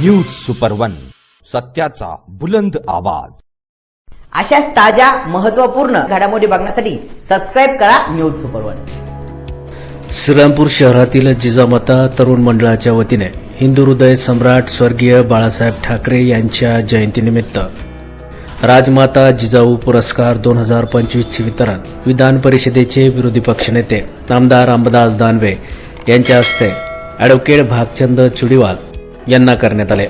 News super one सत्याचा बुलंद आवाज. अशाच ताज्या महत्त्वपूर्ण घडामोडी बघण्यासाठी सबस्क्राईब करा न्यूज सुपर वन श्रीरामपूर शहरातील जिजामाता तरुण मंडळाच्या वतीने हिंदू हृदय सम्राट स्वर्गीय बाळासाहेब ठाकरे यांच्या जयंतीनिमित्त राजमाता जिजाऊ पुरस्कार दोन हजार पंचवीसचे वितरण विधान परिषदेचे विरोधी पक्षनेते नामदार अंबादास दानवे यांच्या हस्ते. अॅडव्होकेट भागचंद चुडीवाल यांना करण्यात आले.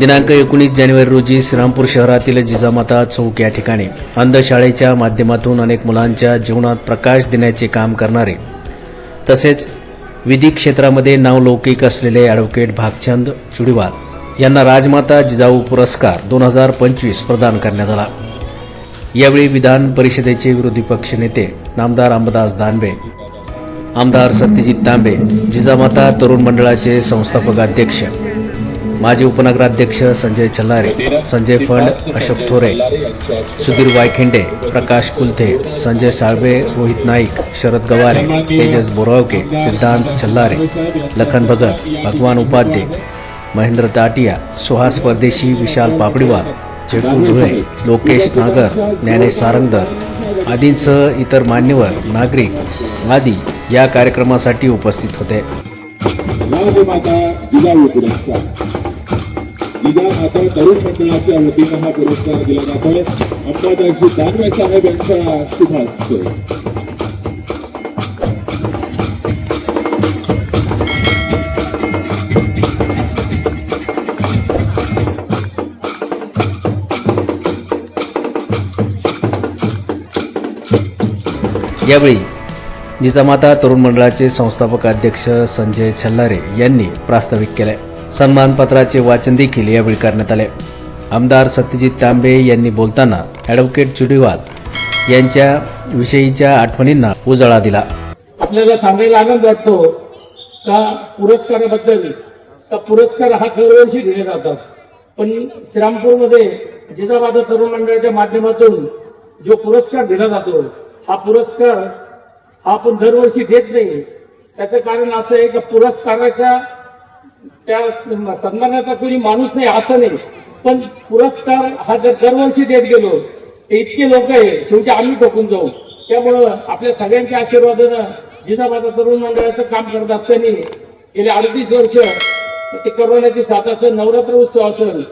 दिनांक एकोणीस जानेवारी रोजी श्रीरामपूर शहरातील जिजामाता चौक या ठिकाणी अंधशाळेच्या माध्यमातून अनेक मुलांच्या जीवनात प्रकाश देण्याचे काम करणारे तसेच विधी क्षेत्रामध्ये नावलौकिक असलेले अॅडव्होकेट भागचंद चुडीवाल यांना राजमाता जिजाऊ पुरस्कार दोन हजार पंचवीस प्रदान करण्यात आला. यावेळी विधान परिषदेचे विरोधी पक्षनेते नामदार अंबादास दानवे आमदार सत्यजित तांबे जिजामाता तरुण मंडळाचे संस्थापक अध्यक्ष माजी उपनगराध्यक्ष संजय चल्लारे संजय फंड अशोक थोरे सुधीर वायखिंडे प्रकाश कुलथे संजय साळवे रोहित नाईक शरद गवारे तेजस बोरावके सिद्धांत चल्लारे लखन भगत भगवान उपाध्ये महेंद्र ताटिया सुहास परदेशी विशाल पापडीवार चेटू धुळे लोकेश नागर ज्ञानेश सारंगदर आदींसह इतर मान्यवर नागरिक आदी या कार्यक्रमासाठी उपस्थित होते. विजय जिजाऊ पुरस्कार तरुण मंडळाच्या वतीनं हा पुरस्कार दिला जातोय. अंबादासजी दानवे साहेब यांचा शुभ हस्ते यावेळी जिजामाता तरुण मंडळाचे संस्थापक अध्यक्ष संजय छल्लारे यांनी प्रास्ताविक केले सन्मानपत्राचे वाचन देखील यावेळी करण्यात आले. आमदार सत्यजित तांबे यांनी बोलताना ॲडव्होकेट चुडीवाल यांच्या विषयीच्या आठवणींना उजाळा दिला. आपल्याला सांगायला आनंद वाटतो का पुरस्काराबद्दल का पुरस्कार हा दरवर्षी दिले जातात. पण श्रीरामपूरमध्ये जिजाबाद तरुण मंडळाच्या माध्यमातून जो पुरस्कार दिला जातो हा पुरस्कार हा आपण दरवर्षी देत नाही. त्याचं कारण असं आहे की पुरस्काराच्या त्या सन्मानाचा कोणी माणूस नाही असं नाही. पण पुरस्कार हा जर दरवर्षी देत गेलो ते इतके लोक आहे शेवटी आम्ही ठोकून जाऊ. त्यामुळं आपल्या सगळ्यांच्या आशीर्वादानं जिजाबाजा तरुण मंडळाचं काम करत असताना गेले अडतीस वर्ष ते करोनाची साथ असेल नवरात्र उत्सव असेल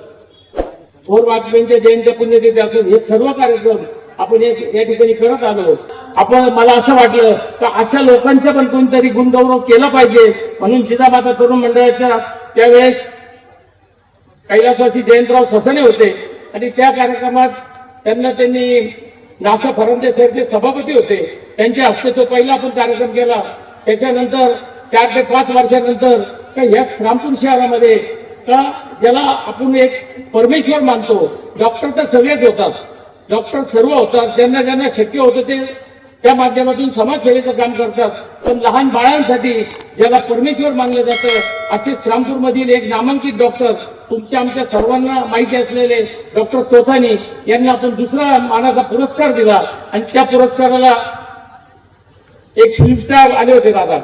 थोर वाजपेयींच्या जयंत्या पुण्यतिथी असेल हे सर्व कार्यक्रम आपण या या ठिकाणी करत आलो? आपण मला असं वाटलं तर अशा लोकांचा पण कोणतरी गुणगौरव केला पाहिजे. म्हणून जिजाबाता तरुण मंडळाच्या त्यावेळेस कैलासवासी जयंतराव ससने होते. आणि त्या कार्यक्रमात त्यांना त्यांनी नासा फरंदे साहेबचे सभापती होते त्यांच्या हस्ते तो पहिला आपण कार्यक्रम केला. त्याच्यानंतर चार ते पाच वर्षानंतर का या श्रामपूर शहरामध्ये का ज्याला आपण एक परमेश्वर मानतो. डॉक्टर तर सगळेच होतात. डॉक्टर सर्व होतात ज्यांना ज्यांना शक्य होतं ते त्या माध्यमातून समाजसेवेचं काम करतात. पण लहान बाळांसाठी ज्याला परमेश्वर मानलं जातं असे श्रामपूरमधील एक नामांकित डॉक्टर तुमच्या आमच्या सर्वांना माहिती असलेले डॉक्टर चोथानी यांना आपण दुसरा मानाचा पुरस्कार दिला आणि त्या पुरस्काराला एक फिल्म स्टार आले होते दादा.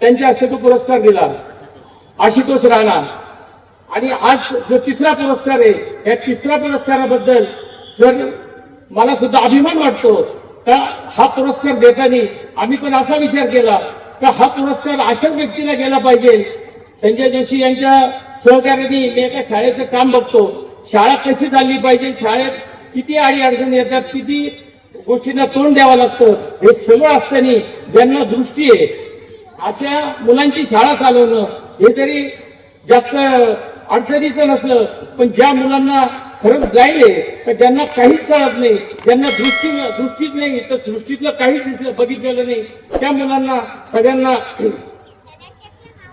त्यांच्या हस्ते तो पुरस्कार दिला. आशुतोष राणा. आणि आज जो तिसरा पुरस्कार आहे या तिसऱ्या पुरस्काराबद्दल जर मला सुद्धा अभिमान वाटतो का हा पुरस्कार देताना आम्ही पण असा विचार केला का हा पुरस्कार अशाच व्यक्तीला गेला पाहिजे. संजय जोशी यांच्या सहकार्याने मी एका शाळेचं काम बघतो. शाळा कशी चालली पाहिजे शाळेत किती अडी अडचणी येतात किती गोष्टींना तोंड द्यावं लागतं हे सगळं असताना ज्यांना दृष्टी आहे अशा मुलांची शाळा चालवणं हे जरी जास्त अडचणीचं नसलं पण ज्या मुलांना खरंच गायले तर ज्यांना काहीच कळत नाही ज्यांना दृष्टी दृष्टीच नाही तर सृष्टीतलं काहीच दिसलं बघितलेलं नाही. त्या मुलांना सगळ्यांना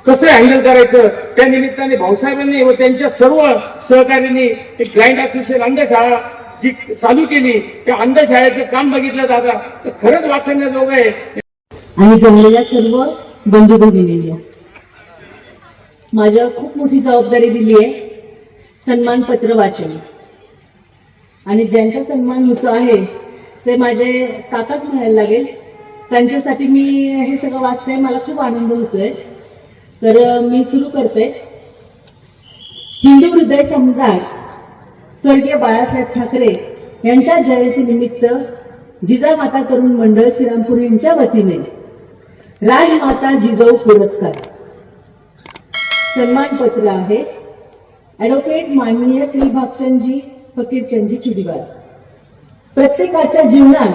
कसं हँडल करायचं? त्या निमित्ताने भाऊसाहेबांनी व त्यांच्या सर्व सहकार्यांनी एक ग्राइंड ऑफिशियल अंधशाळा जी चालू केली त्या अंधशाळेचं काम बघितलं दादा. तर खरंच वाखण्याजोगं आहे. आणि जमलेल्या सर्व बंधू भगिनींना माझ्यावर खूप मोठी जबाबदारी दिली आहे. सन्मानपत्र वाचन. आणि ज्यांचा सन्मान होतो आहे ते माझे काकाच म्हणायला लागेल. त्यांच्यासाठी मी हे सगळं वाचते मला खूप आनंद होतोय. तर मी सुरू करते हिंदू हृदय सम्राट स्वर्गीय बाळासाहेब ठाकरे यांच्या जयंतीनिमित्त जिजामाता तरुण मंडळ श्रीरामपूर यांच्या वतीने राजमाता जिजाऊ पुरस्कार. सन्मानपत्र आहे. ॲडव्होकेट माननीय श्री भागचंदजी फकीरच्यांची चुडीवार प्रत्येकाच्या जीवनात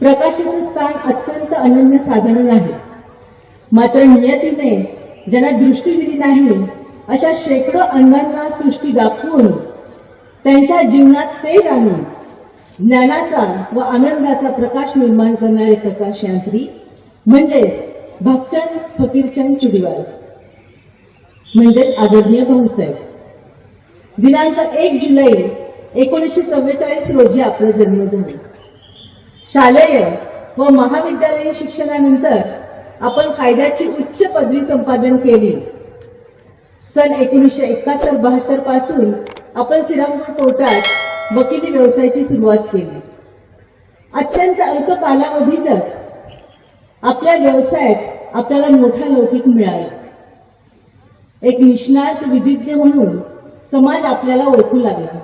प्रकाशाचे स्थान अत्यंत अनन्य साधारण आहे. मात्र नियतीने ज्यांना दृष्टी दिली नाही अशा शेकडो अंगांना सृष्टी दाखवून त्यांच्या जीवनात ते जाणून ज्ञानाचा व आनंदाचा प्रकाश निर्माण करणारे प्रकाश यांत्री म्हणजेच भक्चंद फकीरचंद चुडीवार म्हणजेच आदरणीय भाऊसाहेब. दिनांक एक जुलै एकोणीसशे चव्वेचाळीस रोजी आपला जन्म झाला. शालेय व महाविद्यालयीन शिक्षणानंतर आपण कायद्याची उच्च पदवी संपादन केली. सन एकोणीसशे एकाहत्तर बहात्तरपासून आपण श्रीरामपूर कोर्टात वकिली व्यवसायाची सुरुवात केली. अत्यंत अल्प कालावधीतच आपल्या व्यवसायात आपल्याला मोठा लौकिक मिळाला. एक निष्णात विधिज्ञ म्हणून समाज आपल्याला ओळखू लागला.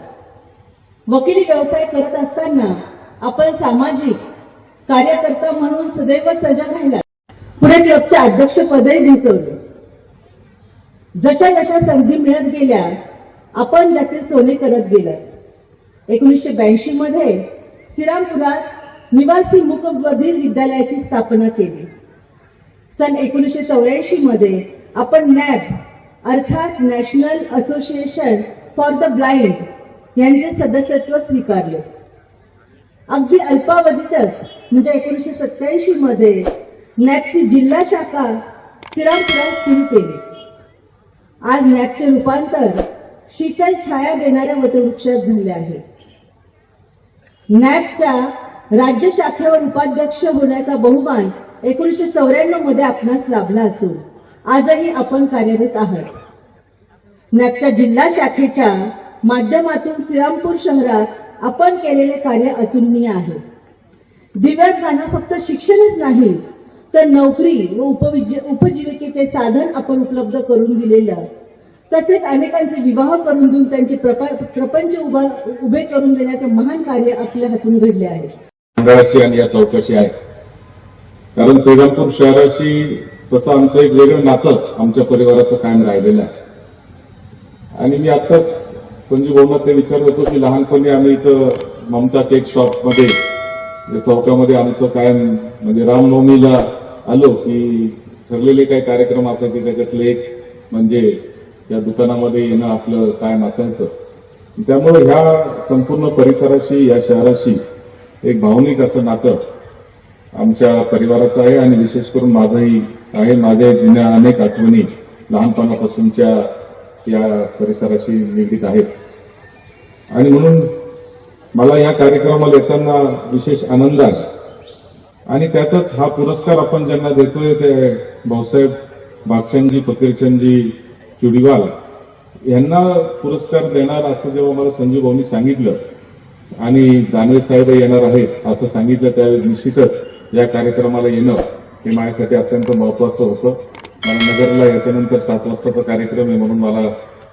वकिली व्यवसाय करत असताना आपण सामाजिक कार्यकर्ता म्हणून सदैव सजग राहिला. पुणे क्लबचे अध्यक्षपदही भिसवले जशा जशा संधी मिळत गेल्या आपण त्याचे सोने करत गेलं. एकोणीसशे ब्याऐंशी मध्ये श्रीरामपुरात निवासी मुकबधीर विद्यालयाची स्थापना केली. सन एकोणीसशे चौऱ्याऐंशी मध्ये आपण नॅब अर्थात national association for the blind यांचे सदस्यत्व स्वीकारले. अगदी अल्पावधीतच म्हणजे एकोणीसशे सत्याऐंशी मध्ये नॅपची जिल्हा शाखा श्रीरामपुरात सुरू केली. आज नॅबचे रूपांतर शीतल छाया देणाऱ्या वटवृक्षात झाले आहे. नॅबच्या राज्य शाखेवर उपाध्यक्ष होण्याचा बहुमान एकोणीसशे चौऱ्याण्णवमध्ये आपणास लाभला असून आजही आपण कार्यरत आहात. नॅबच्या जिल्हा शाखेच्या माध्यमातून श्रीरामपूर शहरात आपण केलेले कार्य अतुलनीय आहे. दिव्यांगांना फक्त शिक्षणच नाही तर नोकरी व उपविज- उपजीविकेचे साधन आपण उपलब्ध करून दिलेलं. तसेच अनेकांचे विवाह करून देऊन त्यांचे प्रपंच उभा उभे करून देण्याचे महान कार्य आपल्या हातून घडले आहे. मंडळाशी आणि या चौकशी आहे. कारण श्रीरामपूर शहराशी तसं आमचं एक वेगळं नातं आमच्या परिवाराचं कायम राहिलेलं आहे. आणि मी आत्ताच संजीव भाऊना ते विचारत होतो की लहानपणी आम्ही इथं ममता केक शॉपमध्ये म्हणजे चौकामध्ये आमचं कायम म्हणजे रामनवमीला आलो की ठरलेले काही कार्यक्रम असायचे त्याच्यातले एक म्हणजे या दुकानामध्ये येणं आपलं कायम असायचं. त्यामुळे ह्या संपूर्ण परिसराशी या शहराशी एक भावनिक असं नातं आमच्या परिवाराचं आहे आणि विशेष करून माझंही आहे. माझ्या जुन्या अनेक आठवणी लहानपणापासूनच्या या परिसराशी निगडीत आहेत. आणि म्हणून मला या कार्यक्रमाला येताना विशेष आनंद आहे. आणि त्यातच हा पुरस्कार आपण ज्यांना देतोय ते भाऊसाहेब बागचंदजी फकीरचंदजी चुडीवाल यांना पुरस्कार देणार असं जेव्हा मला संजीव भाऊनी सांगितलं आणि दानवे साहेब येणार आहेत असं सांगितलं त्यावेळेस निश्चितच या कार्यक्रमाला येणं हे माझ्यासाठी अत्यंत महत्वाचं होतं. मला नगरला याच्यानंतर सात वाजताचा कार्यक्रम आहे म्हणून मला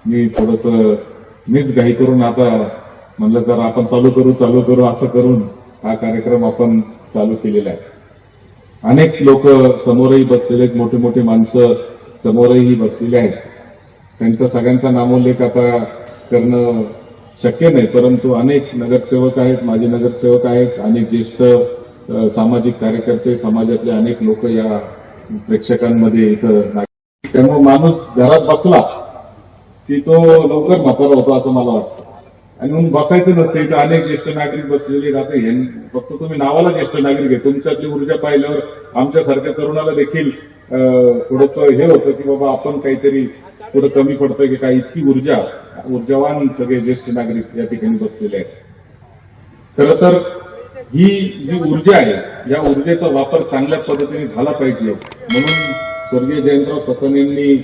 मी थोडस मीच घाई करून आता म्हणलं जरा आपण चालू करू चालू करू असं करून हा कार्यक्रम आपण चालू केलेला आहे. अनेक लोक समोरही बसलेले आहेत मोठी मोठी माणसं समोरही बसलेली आहेत. त्यांचा सगळ्यांचा नामोल्लेख आता करणं शक्य नाही परंतु अनेक नगरसेवक आहेत माजी नगरसेवक आहेत अनेक ज्येष्ठ सामाजिक कार्यकर्ते समाजातले अनेक लोक या प्रेक्षकांमध्ये इथं त्यामुळे माणूस घरात बसला की तो लवकर म्हातारा होतो असं मला वाटतं. आणि म्हणून बसायचं नसतं इथं अनेक ज्येष्ठ नागरिक बसलेले राहते. फक्त तुम्ही नावाला ज्येष्ठ नागरिक आहे. तुमच्यातली ऊर्जा पाहिल्यावर आमच्यासारख्या तरुणाला देखील थोडस हे होतं की बाबा आपण काहीतरी थोडं कमी पडतंय की काय इतकी ऊर्जा ऊर्जावान सगळे ज्येष्ठ नागरिक या ठिकाणी बसलेले आहेत. खर तर ही जी ऊर्जा आहे या ऊर्जेचा वापर चांगल्या पद्धतीने झाला पाहिजे. म्हणून स्वर्गीय जयंतराव ससन यांनी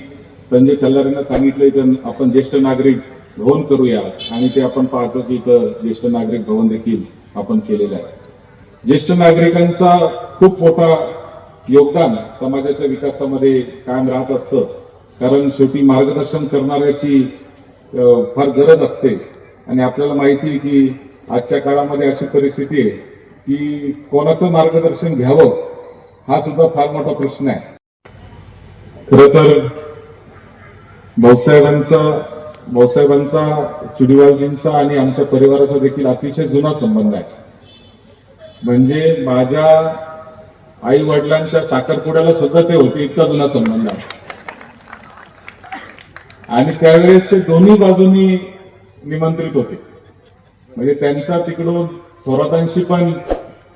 संजय सल्लार यांना सांगितलं आपण ज्येष्ठ नागरिक भवन करूया. आणि ते आपण पाहतो की इथं ज्येष्ठ नागरिक भवन देखील आपण केलेलं आहे. ज्येष्ठ नागरिकांचा खूप मोठा योगदान समाजाच्या विकासामध्ये कायम राहत असतं. कारण शेवटी मार्गदर्शन करणाऱ्याची फार गरज असते. आणि आपल्याला माहिती आहे की आजच्या काळामध्ये अशी परिस्थिती आहे की कोणाचं मार्गदर्शन घ्यावं हा सुद्धा फार मोठा प्रश्न आहे. खरं तर भाऊसाहेबांचा भाऊसाहेबांचा चुडीवालजींचा आणि आमच्या परिवाराचा देखील अतिशय जुना संबंध आहे. म्हणजे माझ्या आई वडिलांच्या साखरपुड्याला सुद्धा ते होते इतका जुना संबंध आहे. आणि त्यावेळेस ते दोन्ही बाजूनी निमंत्रित होते. म्हणजे त्यांचा तिकडून थोरातांशी पण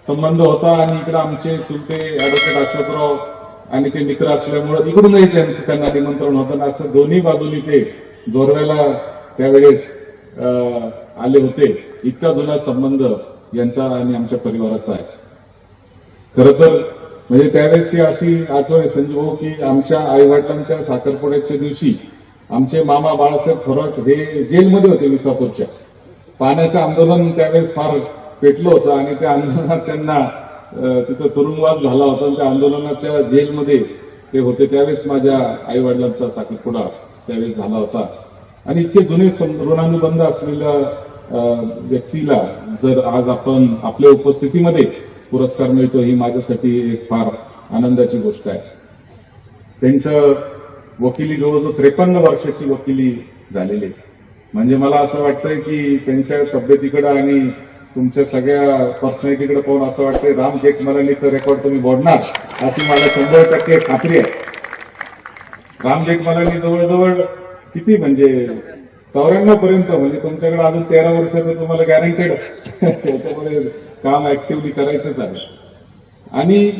संबंध होता आणि इकडे आमचे सुलते ऍडव्होकेट अशोकराव आणि ते मित्र असल्यामुळे इकडूनही त्यांचं त्यांना निमंत्रण होतं. आणि असं दोन्ही बाजूनी ते जोरव्याला त्यावेळेस अं, आले होते. इतका जुना संबंध यांचा आणि आमच्या परिवाराचा आहे. खर तर म्हणजे त्यावेळेस अशी आठवण आहे संजीव भाऊ की आमच्या आईवडिलांच्या साखरपुड्याच्या दिवशी आमचे मामा बाळासाहेब थोरात हे जेलमध्ये होते विसापूरच्या. पाण्याचं आंदोलन त्यावेळेस फार पेटलं होतं आणि त्या आंदोलनात त्यांना तिथं तुरुंगवास झाला होता. त्या आंदोलनाच्या जेलमध्ये ते होते. त्यावेळेस माझ्या आई वडिलांचा साखरपुडा त्यावेळेस झाला होता. आणि इतके जुने सं- ऋणानुबंध असलेल्या व्यक्तीला जर आज आपण आपल्या उपस्थितीमध्ये पुरस्कार मिळतो ही माझ्यासाठी एक फार आनंदाची गोष्ट आहे. त्यांचं वकिली जवळजवळ त्रेपन्न वर्षाची वकिली झालेली आहे. म्हणजे मला असं वाटतंय की त्यांच्या तब्येतीकडे आणि तुमच्या सगळ्या पर्सनॅलिटीकडे पाहून असं वाटतंय राम जेठमलानीचं रेकॉर्ड तुम्ही बोलणार अशी मला शंभर टक्के खात्री आहे. राम जेठमलानी जवळजवळ किती म्हणजे चौऱ्याण्णव पर्यंत म्हणजे तुमच्याकडे अजून तेरा वर्षाचं तुम्हाला गॅरंटेड त्याच्यामध्ये काम ऍक्टिव्हली करायचंच आहे. आणि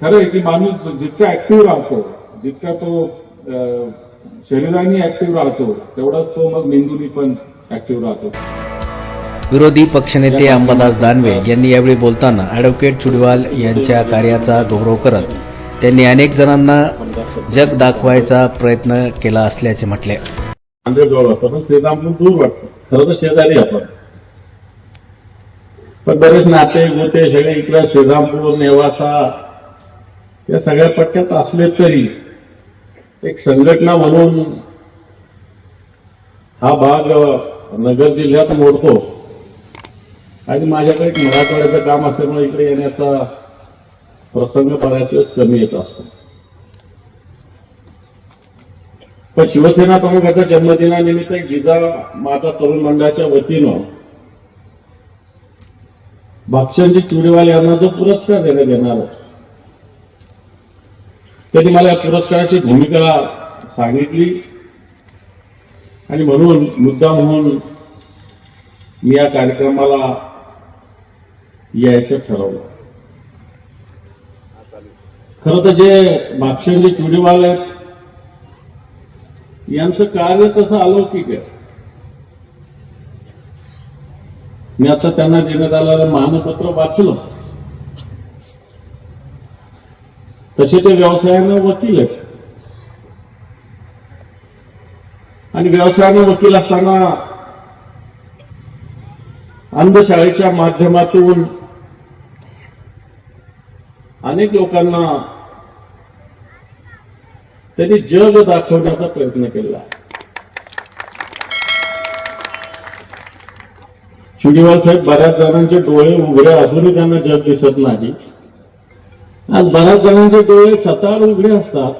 खरं आहे की माणूस जितका ऍक्टिव्ह राहतो जितका तो शरीराने ऍक्टिव्ह राहतो तेवढाच तो मग मेंदूनी पण ऍक्टिव्ह राहतो. विरोधी पक्षनेते अंबादास दानवे यांनी यावेळी बोलताना अॅडव्होकेट चुडवाल यांच्या कार्याचा गौरव करत त्यांनी अनेक जणांना जग दाखवायचा प्रयत्न केला असल्याचे म्हटले. पण श्रीरामपूर दूर वाटतं. खरं तर शेजारी आपण पण बरेच नाते गोते सगळे इकडे श्रीरामपूर नेवासा या सगळ्या पट्ट्यात असले तरी एक संघटना म्हणून हा भाग नगर जिल्ह्यात मोडतो. आणि माझ्याकडे एक मराठवाड्याचं काम असल्यामुळे इकडे येण्याचा प्रसंग बऱ्याच वेळेस कमी येत असतो. पण शिवसेना प्रमुखाच्या जन्मदिनानिमित्त एक जिजा माता तरुण मंडळाच्या वतीनं भागचंदी चुडेवाल यांना जो पुरस्कार देण्यात येणार त्यांनी मला या पुरस्काराची भूमिका सांगितली. आणि म्हणून मुद्दा म्हणून मी या कार्यक्रमाला यायचं ठरवलं. खरं तर जे भागचंदी चुडेवाल आहेत यांचं कार्य तसं अलौकिक आहे. मी आता त्यांना देण्यात आलेलं मानपत्र वाचलं. तसे ते व्यवसायानं वकील आहेत. आणि व्यवसायानं वकील असताना अंधशाळेच्या माध्यमातून अनेक लोकांना त्यांनी जग दाखवण्याचा प्रयत्न केला. श्रीनिवास साहेब बऱ्याच जणांचे डोळे उघडे असूनही त्यांना जग दिसत नाही. आज बऱ्याच जणांचे डोळे सताळ उघडे असतात.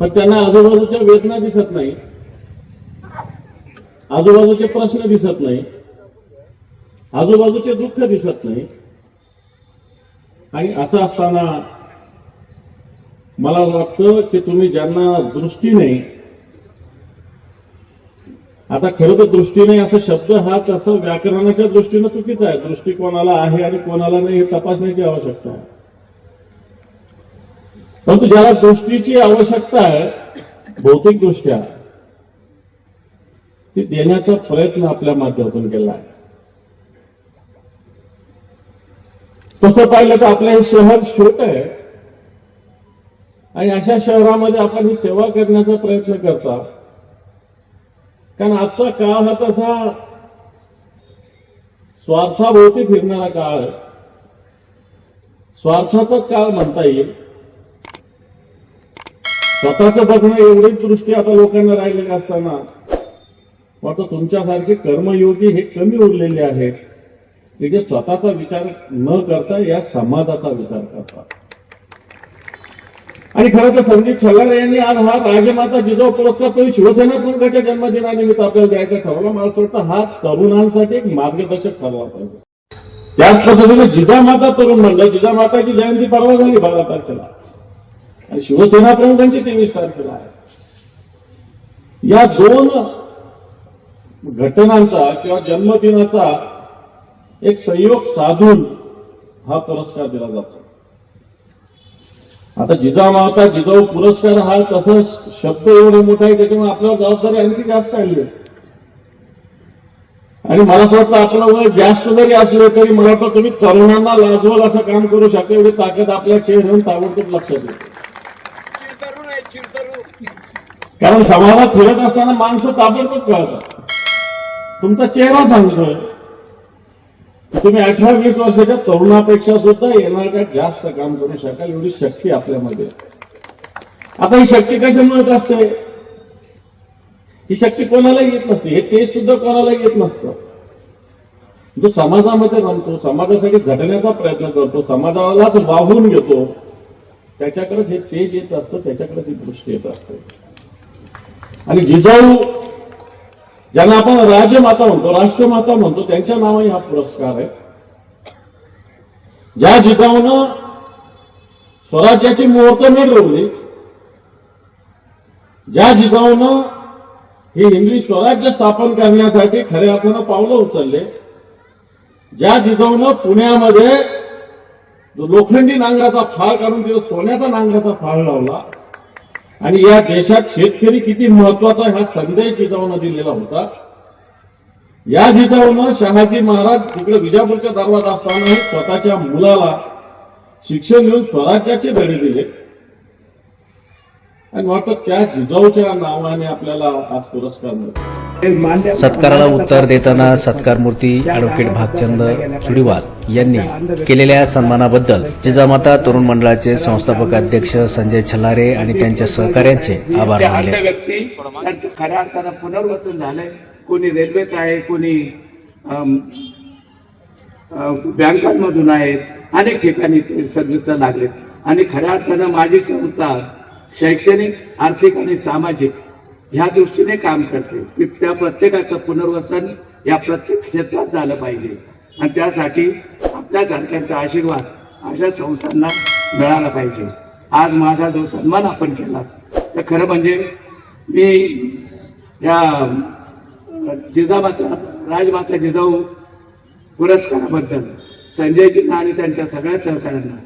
पण त्यांना आजूबाजूच्या वेदना दिसत नाही. आजूबाजूचे प्रश्न दिसत नाही. आजूबाजूचे दुःख दिसत नाही. आणि असं असताना मला वाटतं की तुम्ही ज्यांना दृष्टी नाही आता खरं तर दृष्टीने असा शब्द हा तसा व्याकरणाच्या दृष्टीनं चुकीचा आहे. दृष्टी कोणाला आहे आणि कोणाला नाही हे तपासण्याची आवश्यकता आहे. परंतु ज्याला दृष्टीची आवश्यकता आहे भौतिक दृष्ट्या ती देण्याचा प्रयत्न आपल्या माध्यमातून केला आहे. तसं पाहिलं तर आपलं हे शहर छोट आहे आणि अशा शहरामध्ये आपण ही सेवा करण्याचा प्रयत्न करता. कारण आजचा काळ हा तसा स्वार्थाभोवती फिरणारा काळ आहे. स्वार्थाचाच काळ म्हणता येईल. स्वतःचं बघणं एवढीच दृष्टी आता लोकांना राहिलेली असताना वाटतं तुमच्यासारखे कर्मयोगी हे कमी उरलेले आहेत की जे स्वतःचा विचार न करता या समाजाचा विचार करतात. आणि खरं तर संदीप छल्लारे यांनी आज हा राजमाता जिजाऊ पुरस्कार तो शिवसेना प्रमुखाच्या जन्मदिनानिमित्त आपल्याला द्यायचा ठरवला. मला असं वाटतं हा तरुणांसाठी एक मार्गदर्शक ठरला पाहिजे. त्याच पद्धतीने जिजामाता तरुण म्हणलं जिजामाताची जयंती परवा झाली बारा तारखेला. आणि शिवसेना प्रमुखांची तेवीस तारखेला आहे. या दोन घटनांचा किंवा जन्मदिनाचा एक संयोग साधून हा पुरस्कार दिला जातो. आता जिजामाता जिजाऊ पुरस्कार हा तसा शब्द एवढा मोठा आहे त्याच्यामुळे आपल्याला जबाबदारी आणखी जास्त आली आहे. आणि मला असं वाटतं आपलं वय जास्त जरी असलं तरी मला वाटतं तुम्ही तरुणांना लाजवल असं काम करू शकता एवढी ताकद आपल्या चेहऱ्यावरून ताबडतोब लक्षात येते कारण समाजात फिरत असताना माणसं ताबडतोब कळतात. तुमचा चेहरा सांगतोय तुम्ही अठरा वीस वर्षाच्या तरुणापेक्षा सुद्धा येणार का? जास्त काम करू शकाल एवढी शक्ती आपल्यामध्ये आता ही शक्ती कशामुळे मिळत असते? ही शक्ती कोणाला येत नसते. हे तेज सुद्धा कोणाला येत नसतं. जो समाजामध्ये रमतो समाजासाठी झटण्याचा प्रयत्न करतो समाजालाच वाहून घेतो त्याच्याकडेच हे तेज येत असतं त्याच्याकडेच ही दृष्टी येत असते. आणि जिजाऊ ज्यांना आपण राजमाता म्हणतो राष्ट्रमाता म्हणतो त्यांच्या नावाने हा पुरस्कार आहे. ज्या जिजाऊनं स्वराज्याची मुहूर्त मिळवली ज्या जिजाऊनं हे हिंदवी स्वराज्य स्थापन करण्यासाठी खऱ्या अर्थानं पावलं उचलले ज्या जिजाऊनं पुण्यामध्ये जो लोखंडी नांगराचा फाळ काढून तिथं सोन्याचा नांगराचा फाळ लावला आणि या देशात शेतकरी किती महत्त्वाचा हा संदेश जिजाऊनं दिलेला होता. या जिजाऊनं शहाजी महाराज तिकडे विजापूरच्या दरवाजा असताना स्वतःच्या मुलाला शिक्षण घेऊन स्वराज्याचे धडे दिले. आणि वाटतं त्या जिजाऊच्या नावाने आपल्याला आज पुरस्कार मिळतो. सत्काराला उत्तर देताना सत्कारमूर्ती अॅडव्होकेट भागचंद चुडीवाल यांनी केलेल्या सन्मानाबद्दल जिजामाता तरुण मंडळाचे संस्थापक अध्यक्ष संजय छल्लारे आणि त्यांच्या सहकाऱ्यांचे आभार मानले. व्यक्ती खऱ्या अर्थानं पुनर्वसन झालंय. कोणी रेल्वेत आहे कोणी बँकांमधून आहेत. अनेक ठिकाणी ते सर्व्हिसला लागलेत. आणि खऱ्या अर्थानं माझी संस्था शैक्षणिक आर्थिक आणि सामाजिक ह्या दृष्टीने काम करते. की त्या प्रत्येकाचं पुनर्वसन या प्रत्येक क्षेत्रात झालं पाहिजे. आणि त्यासाठी आपल्या सारख्यांचा आशीर्वाद अशा संस्थांना मिळाला पाहिजे. आज माझा जो सन्मान आपण केला तर खरं म्हणजे मी या जिजामाता राजमाता जिजाऊ पुरस्काराबद्दल संजयजींना आणि त्यांच्या सगळ्या सहकाऱ्यांना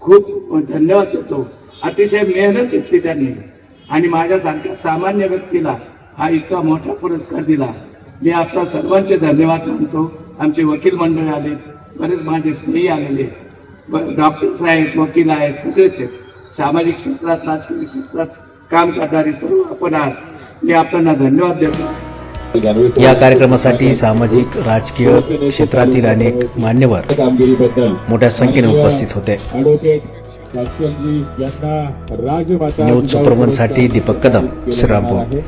खूप धन्यवाद देतो. अतिशय मेहनत घेतली त्यांनी. आणि माझ्यासारख्या सामान्य व्यक्तीला हा इतका मोठा पुरस्कार दिला. मी आपला सर्वांचे धन्यवाद मानतो. आमचे वकील मंडळ आले बरेच माझे स्नेही आलेले. डॉक्टर्स आहेत वकील आहेत सगळेच आहेत. सामाजिक क्षेत्रात राजकीय क्षेत्रात काम करणारे सर्व आपण आहात. मी आपल्याला धन्यवाद देतो. या कार्यक्रमासाठी सामाजिक राजकीय क्षेत्रातील अनेक मान्यवर मोठ्या संख्येने उपस्थित होते. ॲडव्होकेट भागचंदजी यांना राजमाता न्यूज दीपक कदम श्रीरामपूर.